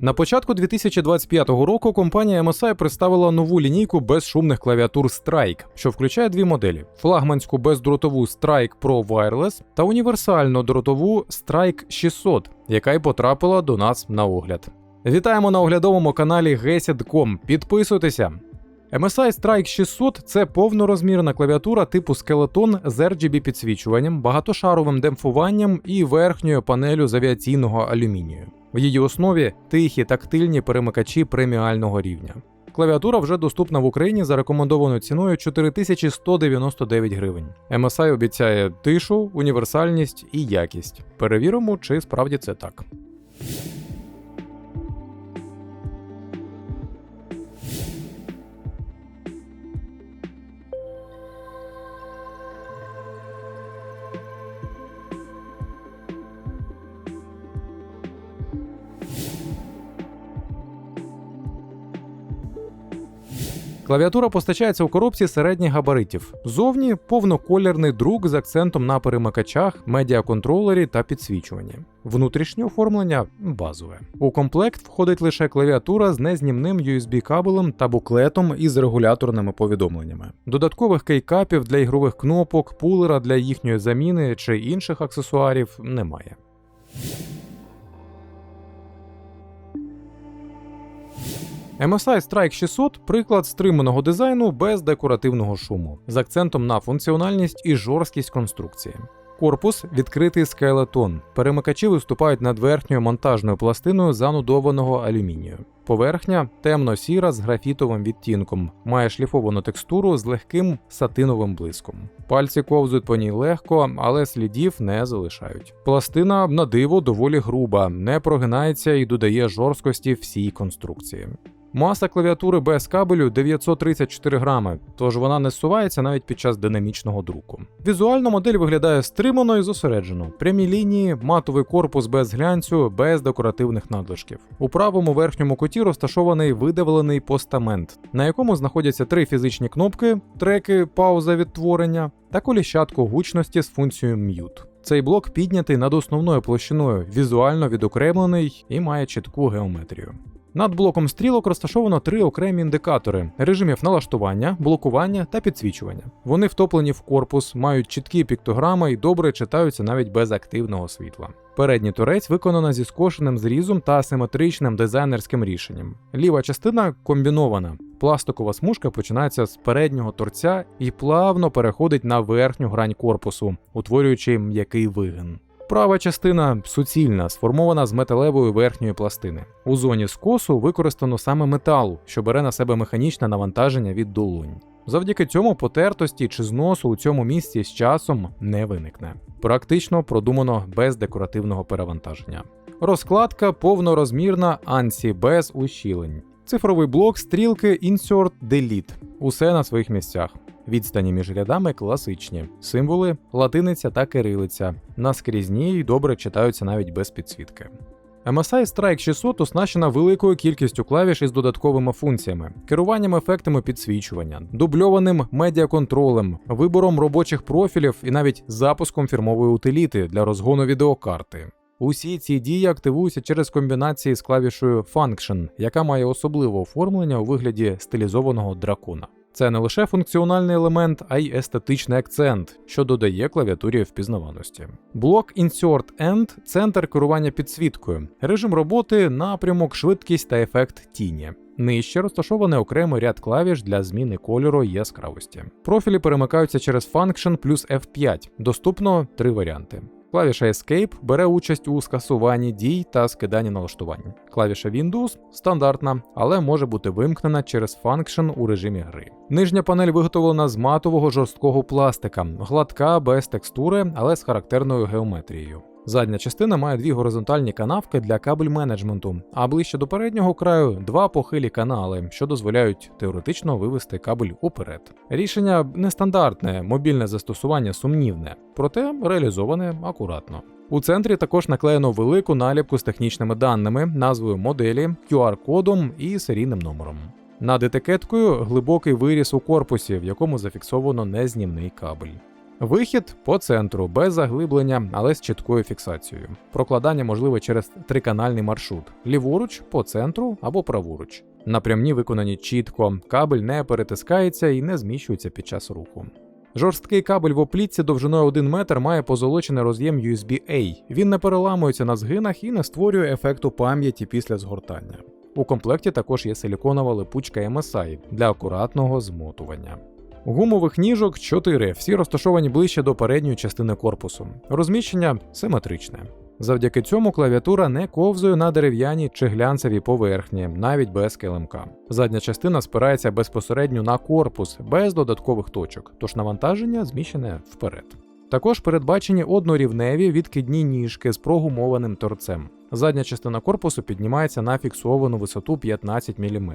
На початку 2025 року компанія MSI представила нову лінійку безшумних клавіатур Strike, що включає дві моделі: флагманську бездротову Strike Pro Wireless та універсальну дротову Strike 600, яка й потрапила до нас на огляд. Вітаємо на оглядовому каналі Gesid.com. Підписуйтеся. MSI Strike 600 це повнорозмірна клавіатура типу Skeleton з RGB підсвічуванням, багатошаровим демпфуванням і верхньою панелю з авіаційного алюмінію. В її основі тихі тактильні перемикачі преміального рівня. Клавіатура вже доступна в Україні за рекомендованою ціною 4199 гривень. MSI обіцяє тишу, універсальність і якість. Перевіримо, чи справді це так. Клавіатура постачається у коробці середніх габаритів. Зовні повноколірний друк з акцентом на перемикачах, медіаконтролері та підсвічуванні. Внутрішнє оформлення базове. У комплект входить лише клавіатура з незнімним USB-кабелем та буклетом із регуляторними повідомленнями. Додаткових кейкапів для ігрових кнопок, пулера для їхньої заміни чи інших аксесуарів немає. MSI Strike 600 приклад стриманого дизайну без декоративного шуму, з акцентом на функціональність і жорсткість конструкції. Корпус відкритий скелетон. Перемикачі виступають над верхньою монтажною пластиною занудованого алюмінію. Поверхня темно-сіра з графітовим відтінком, має шліфовану текстуру з легким сатиновим блиском. Пальці ковзуть по ній легко, але слідів не залишають. Пластина на диво доволі груба, не прогинається і додає жорсткості всій конструкції. Маса клавіатури без кабелю 934 грами, тож вона не зсувається навіть під час динамічного друку. Візуально модель виглядає стримано і зосереджено. Прямі лінії, матовий корпус без глянцю, без декоративних надлишків. У правому верхньому куті розташований видавлений постамент, на якому знаходяться три фізичні кнопки, треки, пауза відтворення та коліщатку гучності з функцією Mute. Цей блок піднятий над основною площиною, візуально відокремлений і має чітку геометрію. Над блоком стрілок розташовано три окремі індикатори режимів налаштування, блокування та підсвічування. Вони втоплені в корпус, мають чіткі піктограми і добре читаються навіть без активного світла. Передній торець виконана зі скошеним зрізом та асиметричним дизайнерським рішенням. Ліва частина комбінована. Пластикова смужка починається з переднього торця і плавно переходить на верхню грань корпусу, утворюючи м'який вигин. Права частина суцільна, сформована з металевої верхньої пластини. У зоні скосу використано саме метал, що бере на себе механічне навантаження від долонь. Завдяки цьому потертості чи зносу у цьому місці з часом не виникне. Практично продумано без декоративного перевантаження. Розкладка повнорозмірна ANSI без ущілень. Цифровий блок, стрілки, Insert, Delete. Усе на своїх місцях. Відстані між рядами класичні. Символи латиниця та кирилиця. Наскрізні й добре читаються навіть без підсвітки. MSI Strike 600 оснащена великою кількістю клавіш із додатковими функціями, керуванням ефектами підсвічування, дубльованим медіаконтролем, вибором робочих профілів і навіть запуском фірмової утиліти для розгону відеокарти. Усі ці дії активуються через комбінації з клавішою Function, яка має особливе оформлення у вигляді стилізованого дракона. Це не лише функціональний елемент, а й естетичний акцент, що додає клавіатурі впізнаваності. Блок Insert End – центр керування підсвіткою, режим роботи, напрямок, швидкість та ефект тіні. Нижче розташований окремий ряд клавіш для зміни кольору і яскравості. Профілі перемикаються через Function плюс F5. Доступно три варіанти. Клавіша Escape бере участь у скасуванні дій та скиданні налаштувань. Клавіша Windows стандартна, але може бути вимкнена через Function у режимі гри. Нижня панель виготовлена з матового жорсткого пластика, гладка, без текстури, але з характерною геометрією. Задня частина має дві горизонтальні канавки для кабель менеджменту, а ближче до переднього краю два похилі канали, що дозволяють теоретично вивести кабель уперед. Рішення нестандартне, мобільне застосування сумнівне, проте реалізоване акуратно. У центрі також наклеєно велику наліпку з технічними даними, назвою моделі, QR-кодом і серійним номером. Над етикеткою глибокий виріс у корпусі, в якому зафіксовано незнімний кабель. Вихід по центру без заглиблення, але з чіткою фіксацією. Прокладання можливе через триканальний маршрут: ліворуч, по центру або праворуч. Напрямні виконані чітко, кабель не перетискається і не зміщується під час руху. Жорсткий кабель в оплітці довжиною 1 метр має позолочений роз'єм USB-A. Він не переламується на згинах і не створює ефекту пам'яті після згортання. У комплекті також є силіконова липучка MSI для акуратного змотування. Гумових ніжок 4, всі розташовані ближче до передньої частини корпусу. Розміщення симетричне. Завдяки цьому клавіатура не ковзує на дерев'яній чи глянцевій поверхні, навіть без килимка. Задня частина спирається безпосередньо на корпус, без додаткових точок, тож навантаження зміщене вперед. Також передбачені однорівневі відкидні ніжки з прогумованим торцем. Задня частина корпусу піднімається на фіксовану висоту 15 мм.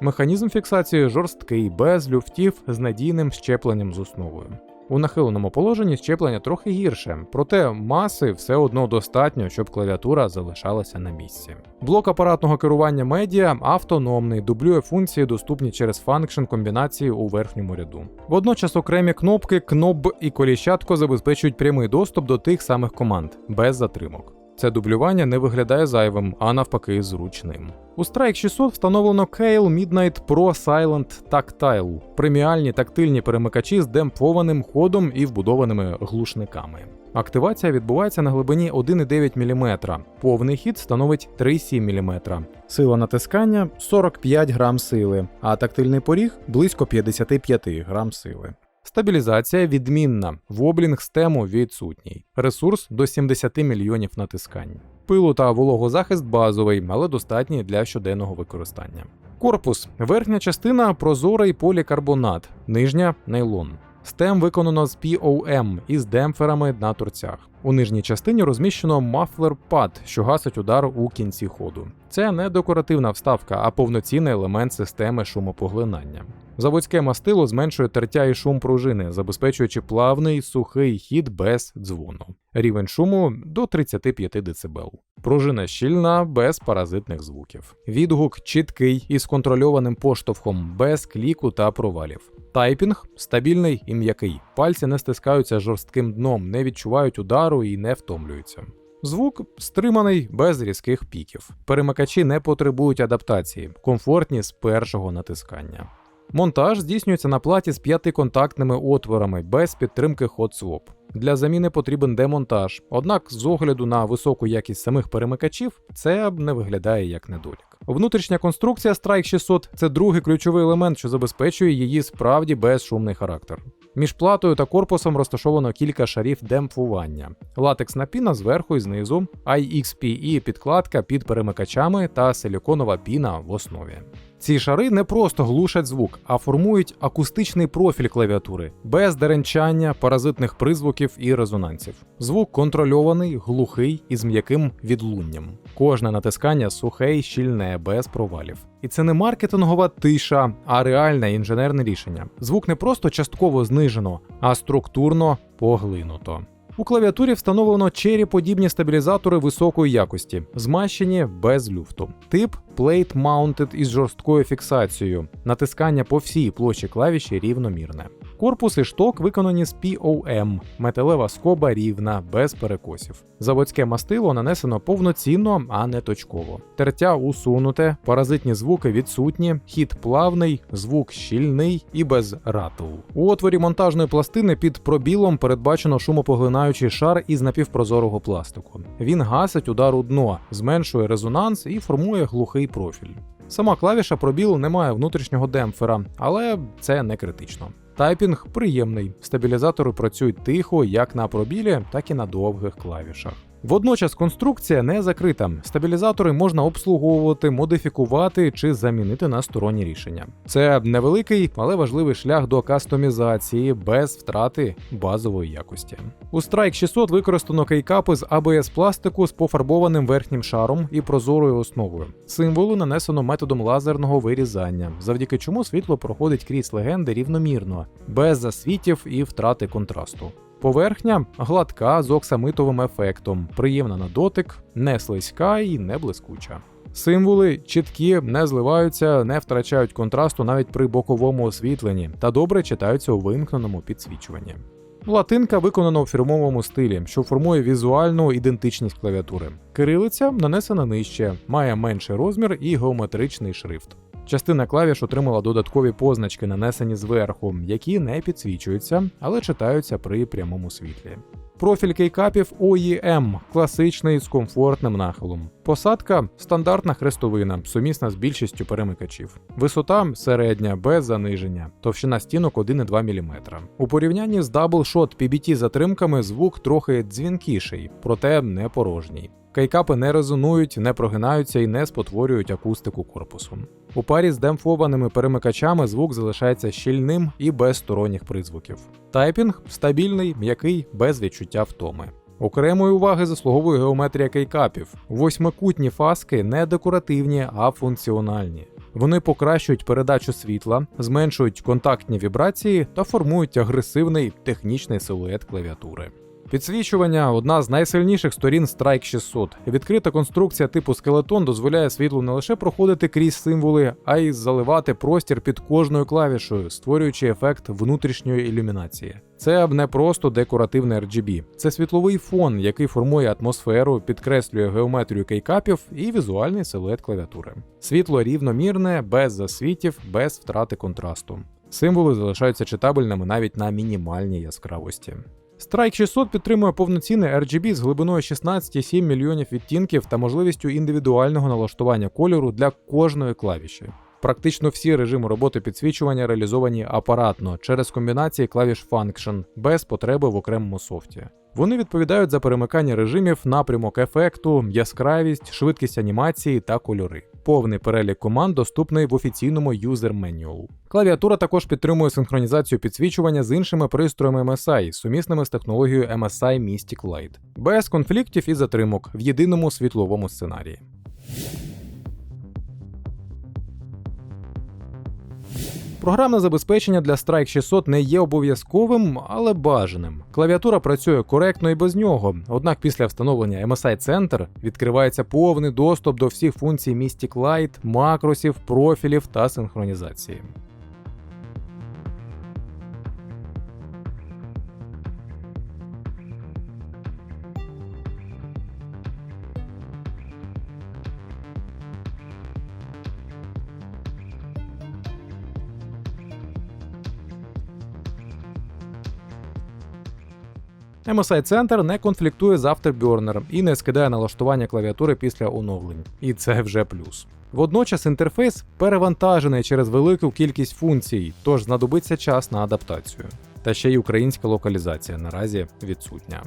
Механізм фіксації жорсткий, без люфтів з надійним щепленням з основою. У нахиленому положенні щеплення трохи гірше, проте маси все одно достатньо, щоб клавіатура залишалася на місці. Блок апаратного керування медіа автономний, дублює функції, доступні через фанкшн комбінації у верхньому ряду. Водночас окремі кнопки, кноб і коліщатко забезпечують прямий доступ до тих самих команд без затримок. Це дублювання не виглядає зайвим, а навпаки, зручним. У Strike 600 встановлено Kail Midnight Pro Silent Tactile преміальні тактильні перемикачі з демпфованим ходом і вбудованими глушниками. Активація відбувається на глибині 1,9 мм. Повний хід становить 3,7 мм. Сила натискання 45 грам сили, а тактильний поріг близько 55 грам сили. Стабілізація відмінна, воблінг стему відсутній. Ресурс до 70 мільйонів натискань. Пилу та вологозахист базовий, але достатній для щоденного використання. Корпус. Верхня частина прозорий полікарбонат, нижня нейлон. Стем виконано з POM із демпферами на торцях. У нижній частині розміщено мафлер пад, що гасить удар у кінці ходу. Це не декоративна вставка, а повноцінний елемент системи шумопоглинання. Заводське мастило зменшує тертя і шум пружини, забезпечуючи плавний сухий хід без дзвону. Рівень шуму до 35 дБ. Пружина щільна, без паразитних звуків. Відгук чіткий із контрольованим поштовхом, без кліку та провалів. Тайпінг стабільний і м'який. Пальці не стискаються жорстким дном, не відчувають удару і не втомлюються. Звук стриманий без різких піків. Перемикачі не потребують адаптації, комфортні з першого натискання. Монтаж здійснюється на платі з п'ятиконтактними отворами без підтримки hot swap. Для заміни потрібен демонтаж, однак з огляду на високу якість самих перемикачів це не виглядає як недолік. Внутрішня конструкція Strike 600 це другий ключовий елемент, що забезпечує її справді безшумний характер. Між платою та корпусом розташовано кілька шарів демпфування, латексна піна зверху і знизу, IXPE підкладка під перемикачами та силіконова піна в основі. Ці шари не просто глушать звук, а формують акустичний профіль клавіатури без деренчання, паразитних призвуків і резонансів. Звук контрольований, глухий і з м'яким відлунням. Кожне натискання сухе й щільне, без провалів. І це не маркетингова тиша, а реальне інженерне рішення. Звук не просто частково знижено, а структурно поглинуто. У клавіатурі встановлено череподібні стабілізатори високої якості, змащені без люфту. Тип Plate Mounted із жорсткою фіксацією. Натискання по всій площі клавіші рівномірне. Корпус і шток виконані з POM, металева скоба рівна, без перекосів. Заводське мастило нанесено повноцінно, а не точково. Тертя усунуте, паразитні звуки відсутні, хід плавний, звук щільний і без ратл. У отворі монтажної пластини під пробілом передбачено шумопоглинаючий шар із напівпрозорого пластику. Він гасить удар у дно, зменшує резонанс і формує глухий профіль. Сама клавіша пробілу не має внутрішнього демпфера, але це не критично. Тайпінг приємний, стабілізатори працюють тихо як на пробілі, так і на довгих клавішах. Водночас конструкція не закрита. Стабілізатори можна обслуговувати, модифікувати чи замінити на сторонні рішення. Це невеликий, але важливий шлях до кастомізації без втрати базової якості. У Strike 600 використано кейкапи з ABS пластику з пофарбованим верхнім шаром і прозорою основою. Символи нанесено методом лазерного вирізання, завдяки чому світло проходить крізь легенди рівномірно, без засвітів і втрати контрасту. Поверхня гладка з оксамитовим ефектом, приємна на дотик, не слизька і не блискуча. Символи чіткі, не зливаються, не втрачають контрасту навіть при боковому освітленні та добре читаються у вимкненому підсвічуванні. Латинка виконана у фірмовому стилі, що формує візуальну ідентичність клавіатури. Кирилиця нанесена нижче, має менший розмір і геометричний шрифт. Частина клавіш отримала додаткові позначки, нанесені зверху, які не підсвічуються, але читаються при прямому світлі. Профіль кейкапів OEM класичний з комфортним нахилом. Посадка стандартна хрестовина, сумісна з більшістю перемикачів. Висота середня, без заниження, товщина стінок 1,2 мм. У порівнянні з Double PBT затримками звук трохи дзвінкіший, проте не порожній. Кейкапи не резонують, не прогинаються і не спотворюють акустику корпусу. У парі з демпфованими перемикачами звук залишається щільним і без сторонніх призвуків. Тайпінг стабільний, м'який, без відчуття втоми. Окремої уваги заслуговує геометрія кейкапів. Восьмикутні фаски не декоративні, а функціональні. Вони покращують передачу світла, зменшують контактні вібрації та формують агресивний технічний силует клавіатури. Підсвічування одна з найсильніших сторін Strike 600. Відкрита конструкція типу скелетон дозволяє світлу не лише проходити крізь символи, а й заливати простір під кожною клавішою, створюючи ефект внутрішньої ілюмінації. Це не просто декоративне RGB, це світловий фон, який формує атмосферу, підкреслює геометрію кейкапів і візуальний силует клавіатури. Світло рівномірне, без засвітів, без втрати контрасту. Символи залишаються читабельними навіть на мінімальній яскравості. Strike 600 підтримує повноцінний RGB з глибиною 16,7 мільйонів відтінків та можливістю індивідуального налаштування кольору для кожної клавіші. Практично всі режими роботи підсвічування реалізовані апаратно через комбінації клавіш Function без потреби в окремому софті. Вони відповідають за перемикання режимів, напрямок ефекту, яскравість, швидкість анімації та кольори. Повний перелік команд доступний в офіційному User Manual. Клавіатура також підтримує синхронізацію підсвічування з іншими пристроями MSI, сумісними з технологією MSI Mystic Light, без конфліктів і затримок в єдиному світловому сценарії. Програмне забезпечення для Strike 600 не є обов'язковим, але бажаним. Клавіатура працює коректно і без нього, однак після встановлення MSI Center відкривається повний доступ до всіх функцій Mystic Lite, макросів, профілів та синхронізації. MSI Center не конфліктує з Afterburner і не скидає налаштування клавіатури після оновлень. І це вже плюс. Водночас інтерфейс перевантажений через велику кількість функцій, тож знадобиться час на адаптацію. Та ще й українська локалізація наразі відсутня.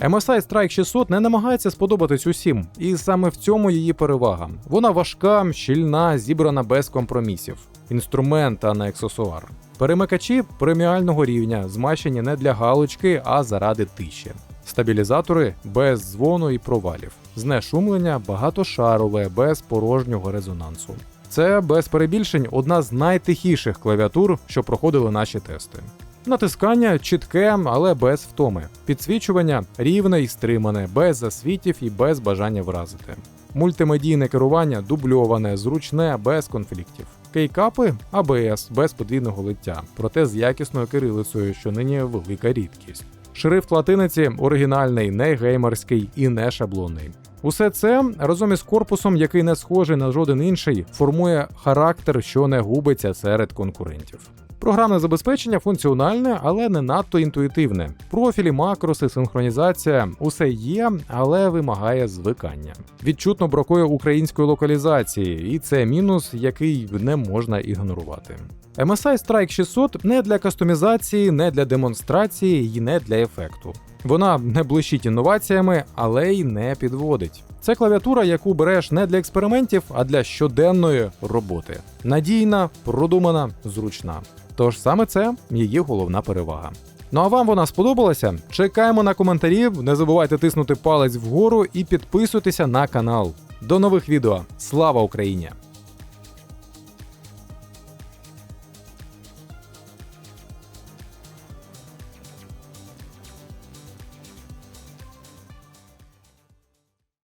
MSI Strike 600 не намагається сподобатись усім, і саме в цьому її перевага. Вона важка, щільна, зібрана без компромісів. Інструмент, а не аксесуар. Перемикачі преміального рівня, змащені не для галочки, а заради тиші. Стабілізатори без дзвону і провалів. Знешумлення багатошарове, без порожнього резонансу. Це без перебільшень одна з найтихіших клавіатур, що проходили наші тести. Натискання чітке, але без втоми. Підсвічування рівне і стримане, без засвітів і без бажання вразити. Мультимедійне керування дубльоване, зручне, без конфліктів. Кейкапи ABS без подвійного лиття, проте з якісною кирилицею, що нині велика рідкість. Шрифт латиниці оригінальний, не геймерський і не шаблонний. Усе це разом із корпусом, який не схожий на жоден інший, формує характер, що не губиться серед конкурентів. Програмне забезпечення функціональне, але не надто інтуїтивне. Профілі, макроси, синхронізація усе є, але вимагає звикання. Відчутно бракує української локалізації, і це мінус, який не можна ігнорувати. MSI Strike 600 не для кастомізації, не для демонстрації і не для ефекту. Вона не блищить інноваціями, але й не підводить. Це клавіатура, яку береш не для експериментів, а для щоденної роботи. Надійна, продумана, зручна. Тож саме це її головна перевага. Ну а вам вона сподобалася? Чекаємо на коментарі. Не забувайте тиснути палець вгору і підписуйтеся на канал. До нових відео. Слава Україні!